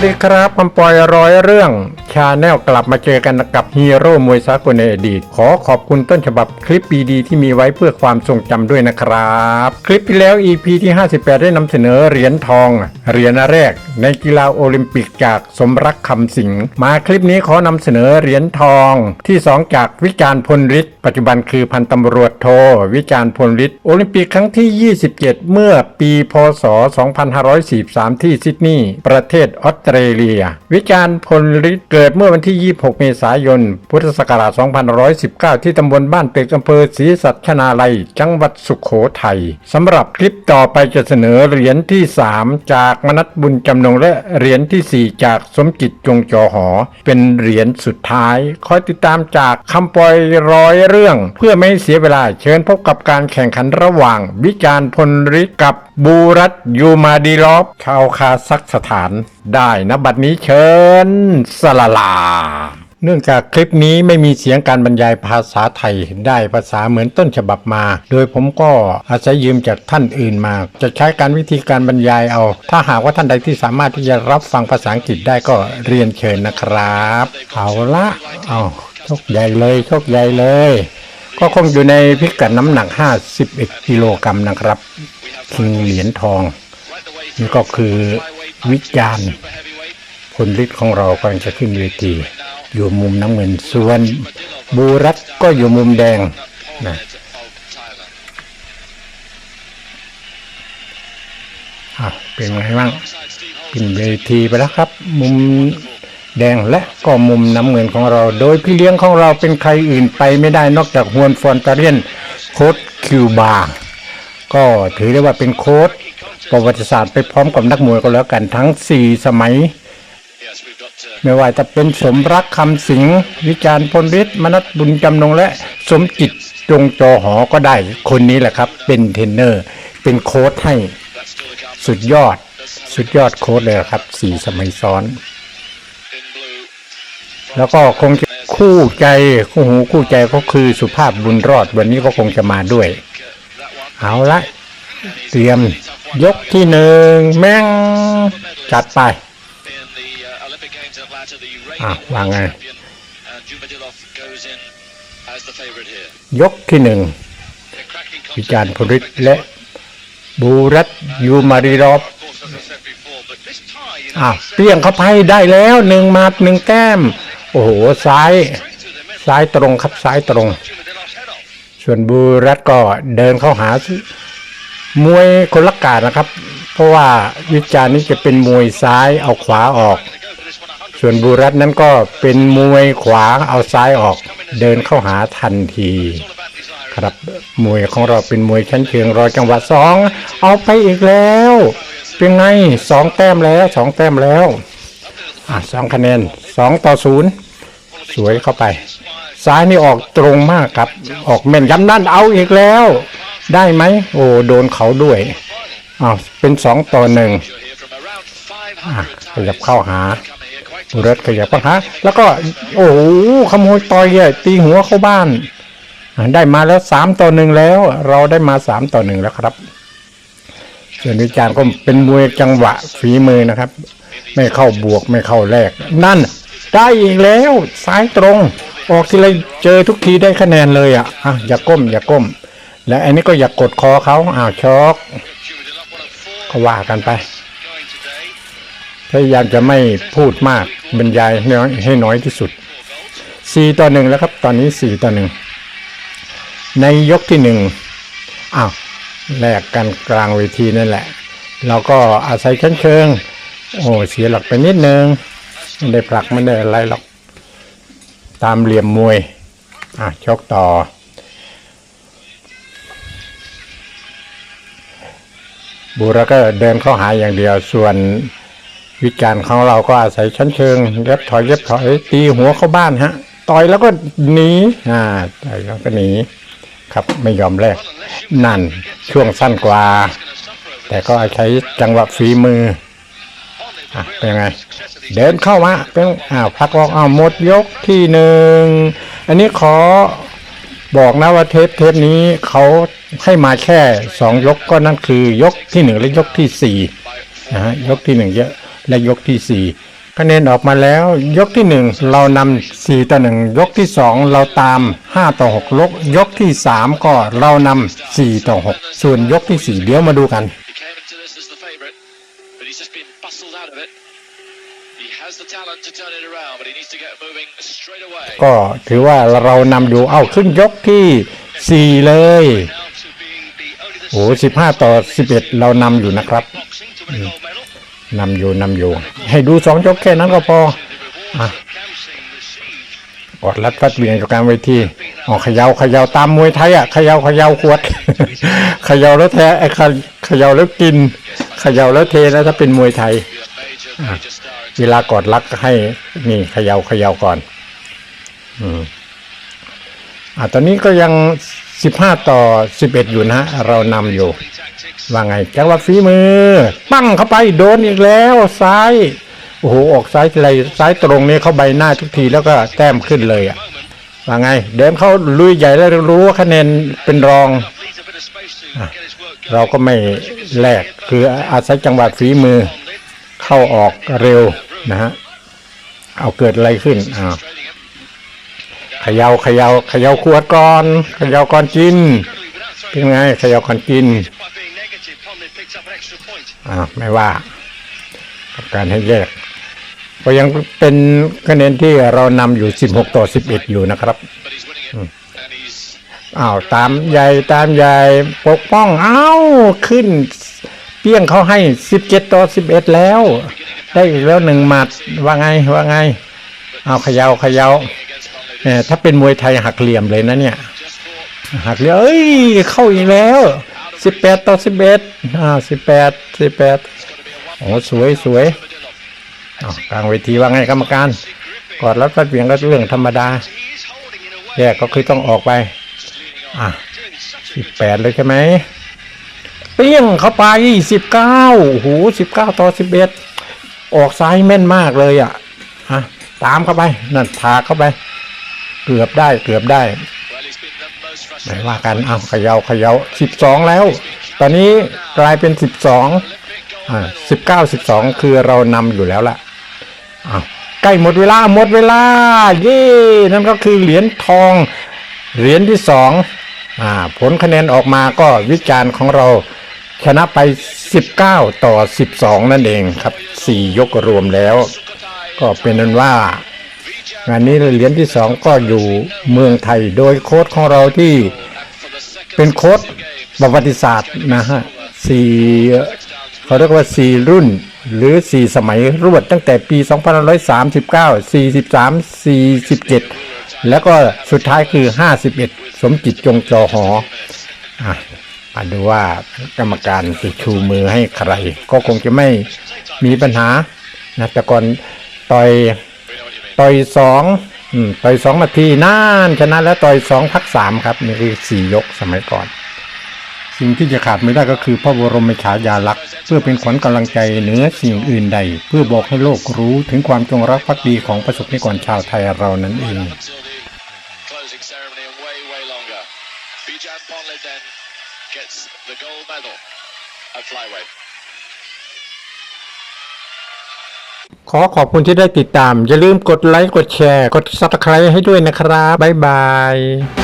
วัสดีครับคำปอยร้อยเรื่องชาแนลกลับมาเจอกันกับฮีโร่มวยสากลในอดีต ขอขอบคุณต้นฉบับคลิปดีๆที่มีไว้เพื่อความทรงจำด้วยนะครับ คลิปที่แล้ว EP ที่ 58 ได้นำเสนอเหรียญทอง เหรียญแรก ในกีฬาโอลิมปิกจากสมรักคำสิงมาคลิปนี้ขอนำเสนอเหรียญทอง ที่ 2 จากวิจารณ์พลฤทธิ์ปัจจุบันคือพันตำรวจโทวิจารณ์พลฤทธิ์โอลิมปิกครั้งที่ 27 เมื่อปีพศ 2543 ที่ซิดนีย์ประเทศออสเตรเลีย วิจารณ์พลฤทธิ์เกิดเมื่อวันที่ 26 เมษายน พุทธศักราช2519 ที่ตำบลบ้านเป็กอำเภอศรีสัชนาลัย จังหวัดสุขโขทัยสำหรับคลิปต่อไปจะเสนอเหรียญที่ 3 จากมนัสบุญจำนงและเหรียญทีสี่ 4 จากสมจิตจงจอหอ เป็นเหรียญสุดท้าย คอยติดตามจากคำปอยร้อยเรื่อง เพื่อไม่เสียเวลาเชิญพบกับการแข่งขันระหว่าง วิจารณ์พลฤทธิ์กับบูรัตยูมาดีลอฟชาวคาซัคสถาน ได้นะบัดนี้เชิญสลาลา เนื่องจากคลิปนี้ไม่มีเสียงการบรรยายภาษาไทยได้ภาษาเหมือนต้นฉบับมา โดยผมก็อาศัยยืมจากท่านอื่นมา จะใช้การวิธีการบรรยายเอา ถ้าหากว่าท่านใดที่สามารถที่จะรับฟังภาษาอังกฤษได้ก็เรียนเชิญนะครับเอาละเอาโชคใหญ่เลยโชคใหญ่เลย ก็คงอยู่ในพิกัดน้ำหนัก 51กิโลกรัมนะครับคิงเหรียญทองนี่ก็คือ วิจารณ์พลฤทธิ์ของเรากำลังจะขึ้นเวที อยู่มุมน้ำเงินส่วนบูรัตก็อยู่มุมแดงนะอะเป็นไงบ้างขึ้นเวทีไปแล้วครับ มุมแดงและก็มุมน้ำเงินของเรา โดยพี่เลี้ยงของเราเป็นใครอื่นไปไม่ได้นอกจากฮวนฟอนตาเรียนโค้ดคิวบาก็ถือได้ว่าเป็นโค้ด ประวัติศาสตร์ไปพร้อมกับนักมวยก็แล้วกันทั้ง 4 สมัย ไม่ว่าจะเป็นสมรักคำสิงห์วิจารณ์พลฤทธิ์มนัสบุญจำนงและสมจิตจงจอหอก็ได้คนนี้แหละครับ เป็นเทรนเนอร์ เป็นโค้ดให้สุดยอด สุดยอดโค้ดเลยครับสี่สมัยซ้อน แล้วก็คงจะคู่ใจคู่หูคู่ใจก็คือสุภาพบุญรอด วันนี้ก็คงจะมาด้วย เอาละเตรียม ยกที่หนึ่งแม่ง จัดไปอะว่าไง ยกที่หนึ่งวิจารณ์พลิตและบูรัตยูมาริรอบอะเปลี่ยงเข้าไปได้แล้วหนึ่งมาหนึ่งแต้ม โอ้โห ซ้าย ซ้ายตรงครับซ้ายตรง ส่วนบูรัตก็เดินเข้าหา มวยคนละกาดนะครับ เพราะว่าวิจารณ์นี้จะเป็นมวยซ้ายเอาขวาออก ส่วนบูรัตนั้นก็เป็นมวยขวาเอาซ้ายออก เดินเข้าหาทันที ครับมวยของเราเป็นมวยชั้นเชิงรอจังหวะสองเอาไปอีกแล้ว เป็นไงสองแต้มแล้วสองแต้มแล้วอะสองคะแนนสองต่อศูนย์สวยเข้าไป ซ้ายนี่ออกตรงมากครับ ออกแม่นยำนั่นเอาอีกแล้ว ได้ไหมโอ้โดนเขาด้วยอ้าวเป็นสองต่อหนึ่งขยับเข้าหาบุรัตขยับเข้าหา แล้วก็โอ้โหขโมยต่อยอ่ตีหัวเข้าบ้าน ได้มาแล้วสามต่อหนึ่งแล้ว เราได้มาสามต่อหนึ่งแล้วครับส่วนวิจารณ์ก็เป็นมวยจังหวะฝีมือนะครับ ไม่เข้าบวกไม่เข้าแรก นั่น ได้อีกแล้วซ้ายตรง ออกทีไรเจอทุกทีได้คะแนนเลยอะอะอย่าก้ม อย่าก้ม และอันนี้ก็อย่ากดคอเขาอ้าวช็อกก็ว่ากันไป พยายามจะไม่พูดมากบรรยายน้อยให้น้อยที่สุดสี่ต่อหนึ่งแล้วครับ ตอนนี้สี่ต่อหนึ่งในยกที่หนึ่งอ้าวแลกกันกลางเวทีนั่นแหละ เราก็อาศัยชั้นเชิง โอ้เสียหลักไปนิดนึงไม่ได้ผลักไม่ได้อะไรหรอก ตามเหลี่ยมมวย อะชกต่อ บูรก็เดินเข้าหาอย่างเดียว ส่วนวิจารณ์ของเราก็อาศัยชั้นเชิงเย็บถอยเย็บถอยตีหัวเข้าบ้านฮะ ต่อยแล้วก็หนีอ่าต่อยแล้วก็หนีครับไม่ยอมแลกนั่นช่วงสั้นกว่า แต่ก็ใช้จังหวะฝีมืออะเป็นยังไง เดินเข้ามาเป็นอ้าวพักออกอ้าวหมดยกที่หนึ่งอันนี้ขอ บอกนะว่าเทปเทปนี้เขาให้มาแค่สองยกก็นั่นคือยกที่หนึ่งและยกที่สี่นะฮะยกที่หนึ่งเยอะและยกที่สี่คะแนนออกมาแล้วยกที่หนึ่งเรานำสี่ต่อหนึ่งยกที่สองเราตามห้าต่อหกยกยกที่สามก็เรานำสี่ต่อหกส่วนยกที่สี่เดี๋ยวมาดูกัน ก็ถือว่าเรานำอยู่ เอาขึ้นยกที่สี่เลย Now to being the only the โอ้สิบห้าต่อสิบเอ็ดเรานำอยู่นะครับ boxing to win a gold medal. นำอยู่นำอยู่ ให้ดูสองยกแค่นั้นก็พอ The rewards that Kamsing received กดรัดฟัดเบี่ยงจากกลารเวทีอ๋อเขยาเขยาตามมวยไทยอะเขยาเขยาขวดเขยาแล้วแท้ไอ้เขเขยาแล้วกินเขยาแล้วเทแล้วถ้าเป็นมวยไทย เวลากอดรักให้นี่เขยาเขย่าก่อน อืมอ่าตอนนี้ก็ยังสิบห้าต่อสิบเอ็ดอยู่นะเรานำอยู่ ว่าไงจังหวะฝีมือ ปั้งเข้าไปโดนอีกแล้วซ้าย โอ้โห ออกซ้ายทีไรซ้ายตรงนี้เข้าใบหน้าทุกทีแล้วก็แต้มขึ้นเลยอะว่าไง เดินเขาลุยใหญ่แล้วรู้ว่าคะแนนเป็นรอง เราก็ไม่แลกคืออาศัยจังหวะฝีมือ เข้าออกเร็ว นะฮะเอาเกิดอะไรขึ้นอ้าว Trading him. เขยาเขยาเขยาขวดก่อนเขยาก่อนกินเป็นไงเขยาก่อนกินอ่าไม่ว่ากับการให้แยกก็ยังเป็นคะแนนที่เรานำอยู่ 16 ต่อ 11 อยู่นะครับอ้าวตามใหญ่ตามใหญ่ปกป้องอ้าวขึ้น เปี้ยงเขาให้ 17 ต่อ 11 แล้ว ได้อีกแล้วหนึ่งหมัดว่าไงว่าไง เอาเขยาเขยา against Conley. แหมถ้าเป็นมวยไทยหักเหลี่ยมเลยนะเนี่ย หักเหลี่ยมเอ้ยเข้าอีกแล้ว18ต่อ11อ่า18 18โอ้สวยสวยกลางเวทีว่าไงกรรมการกอดรับฟัดเบี่ยงก็เรื่องธรรมดาแยกก็คือต้องออกไป อะสิบแปดเลยใช่ไหมเปี้ยงเข้าไปสิบเก้าโอ้โหสิบเก้าต่อสิบเอ็ด ออกซ้ายแม่นมากเลยอะฮะตามเข้าไปนั่นถากเข้าไป เกือบได้เกือบได้ไหนว่ากันเอาเขยาเขยาสิบสองแล้ว ตอนนี้กลายเป็นสิบสองอ่าสิบเก้าสิบสองคือเรานำอยู่แล้วล่ะอ้าวใกล้หมดเวลาหมดเวลา เย้นั่นก็คือเหรียญทองเหรียญที่สองอ่าผลคะแนนออกมาก็วิจารณ์ของเรา ชนะไป 19 ต่อ 12 นั่นเองครับ 4 ยกรวมแล้ว ก็เป็นนั้นว่างานนี้เหรียญที่สองก็อยู่เมืองไทยโดยโค้ชของเราที่เป็นโค้ชประวัติศาสตร์นะฮะสี่เขาเรียกว่าสี่รุ่นหรือสี่สมัยรวดตั้งแต่ปี 2539 43 47 แล้วก็สุดท้ายคือ 51 สมจิตจงจอหอ อะมาดูว่ากรรมการจะชูมือให้ใคร ก็คงจะไม่มีปัญหานะแต่ก่อนต่อยต่อยสองต่อยสองนาทีน่านชนะแล้วต่อยสองพักสามครับนี่คือสี่ยกสมัยก่อน สิ่งที่จะขาดไม่ได้ก็คือพระบรมฉายาลักษณ์เพื่อเป็นขวัญกำลังใจเหนือสิ่งอื่นใด เพื่อบอกให้โลกรู้ถึงความจงรักภักดีของประสบนิกรชาวไทยเรานั้นเอง at flyweight. ขอขอบคุณที่ได้ติดตาม อย่าลืมกดไลค์ กดแชร์ กดซับสไครต์ให้ด้วยนะครับ บ๊ายบาย